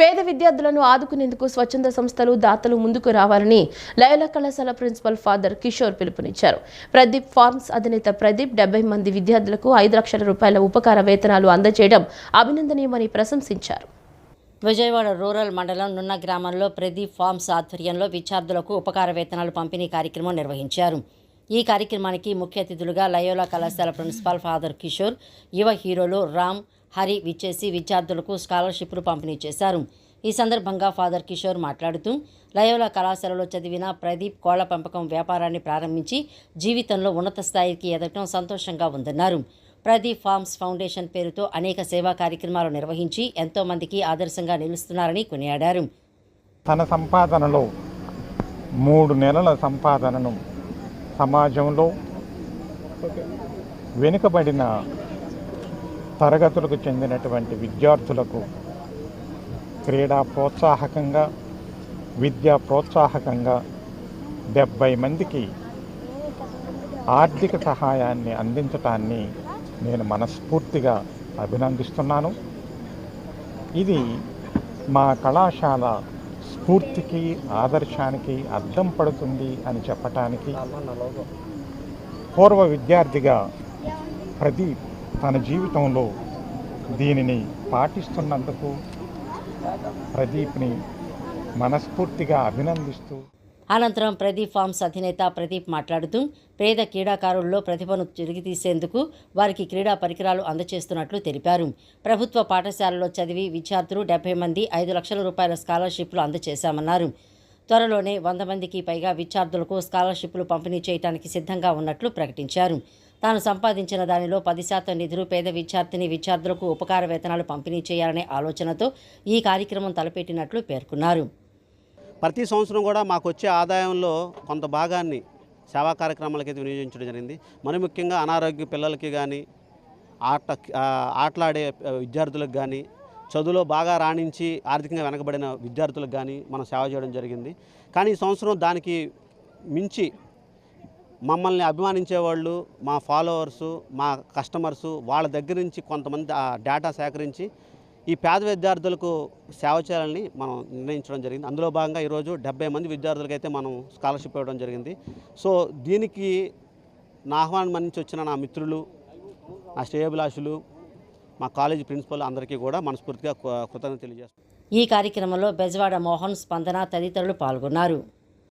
పేద విద్యార్థులను ఆదుకునేందుకు స్వచ్ఛంద సంస్థలు దాతలు ముందుకు రావాలని లయల కళాశాల ప్రిన్సిపల్ ఫాదర్ కిషోర్ పిలుపునిచ్చారు. ప్రదీప్ ఫార్మ్స్ అధినేత ప్రదీప్ డెబ్బై మంది విద్యార్థులకు ఐదు లక్షల రూపాయల ఉపకార వేతనాలు అందజేయడం అభినందనీయమని ప్రశంసించారు. విజయవాడ రూరల్ మండలం నున్న గ్రామంలో ప్రదీప్ ఫార్మ్స్ ఆధ్వర్యంలో విద్యార్థులకు ఉపకార వేతనాలు పంపిణీ కార్యక్రమం నిర్వహించారు. ఈ కార్యక్రమానికి ముఖ్య అతిథులుగా లయోలా కళాశాల ప్రిన్సిపాల్ ఫాదర్ కిషోర్ యువ హీరోలు రామ్ హరి విచ్చేసి విద్యార్థులకు స్కాలర్షిప్లు పంపిణీ చేశారు. ఈ సందర్భంగా ఫాదర్ కిషోర్ మాట్లాడుతూ లయోలా కళాశాలలో చదివిన ప్రదీప్ కోళ్ళ పెంపకం వ్యాపారాన్ని ప్రారంభించి జీవితంలో ఉన్నత స్థాయికి ఎదగటం సంతోషంగా ఉందన్నారు. ప్రదీప్ ఫార్మ్స్ ఫౌండేషన్ పేరుతో అనేక సేవా కార్యక్రమాలు నిర్వహించి ఎంతో మందికి ఆదర్శంగా నిలుస్తున్నారని కొనియాడారు. తన సంపాదనలో మూడు నెలల సంపాదనను సమాజంలో వెనుకబడిన తరగతులకు చెందినటువంటి విద్యార్థులకు క్రీడా ప్రోత్సాహకంగా విద్యా ప్రోత్సాహకంగా డెబ్బై మందికి ఆర్థిక సహాయాన్ని అందించటాన్ని నేను మనస్ఫూర్తిగా అభినందిస్తున్నాను. ఇది మా కళాశాల స్ఫూర్తికి ఆదర్శానికి అర్థం పడుతుంది అని చెప్పటానికి పూర్వ విద్యార్థిగా ప్రదీప్ తన జీవితంలో దీనిని పాటిస్తున్నందుకు ప్రదీప్ని మనస్ఫూర్తిగా అభినందిస్తూ అనంతరం ప్రదీప్ ఫార్మ్స్ అధినేత ప్రదీప్ మాట్లాడుతూ పేద క్రీడాకారుల్లో ప్రతిభను తిరిగితీసేందుకు వారికి క్రీడా పరికరాలు అందజేస్తున్నట్లు తెలిపారు. ప్రభుత్వ పాఠశాలలో చదివి విద్యార్థులు డెబ్బై మంది ఐదు లక్షల రూపాయల స్కాలర్షిప్లు అందజేశామన్నారు త్వరలోనే వంద మందికి పైగా విద్యార్థులకు స్కాలర్షిప్లు పంపిణీ చేయడానికి సిద్ధంగా ఉన్నట్లు ప్రకటించారు. తాను సంపాదించిన దానిలో పది శాతం నిధులు పేద విద్యార్థిని విద్యార్థులకు ఉపకార వేతనాలు పంపిణీ చేయాలనే ఆలోచనతో ఈ కార్యక్రమం తలపెట్టినట్లు పేర్కొన్నారు. ప్రతి సంవత్సరం కూడా మాకు వచ్చే ఆదాయంలో కొంత భాగాన్ని సేవా కార్యక్రమాలకి అయితే వినియోగించడం జరిగింది. మరి ముఖ్యంగా అనారోగ్య పిల్లలకి కానీ ఆట ఆటలాడే విద్యార్థులకు కానీ చదువులో బాగా రాణించి ఆర్థికంగా వెనకబడిన విద్యార్థులకు కానీ మనం సేవ చేయడం జరిగింది. కానీ ఈ సంవత్సరం దానికి మించి మమ్మల్ని అభిమానించే వాళ్ళు మా ఫాలోవర్సు మా కస్టమర్సు వాళ్ళ దగ్గర నుంచి కొంతమంది ఆ డేటా సేకరించి ఈ పేద విద్యార్థులకు సేవ చేయాలని మనం నిర్ణయించడం జరిగింది. అందులో భాగంగా ఈరోజు డెబ్బై మంది విద్యార్థులకైతే మనం స్కాలర్షిప్ ఇవ్వడం జరిగింది. సో దీనికి నా ఆహ్వానం మన్నించి వచ్చిన నా మిత్రులు నా శ్రేయభిలాషులు మా కాలేజీ ప్రిన్సిపల్ అందరికీ కూడా మనస్ఫూర్తిగా కృతజ్ఞత కృతజ్ఞతలు తెలియజేస్తాను ఈ కార్యక్రమంలో బెజవాడ మోహన్ స్పందన తదితరులు పాల్గొన్నారు.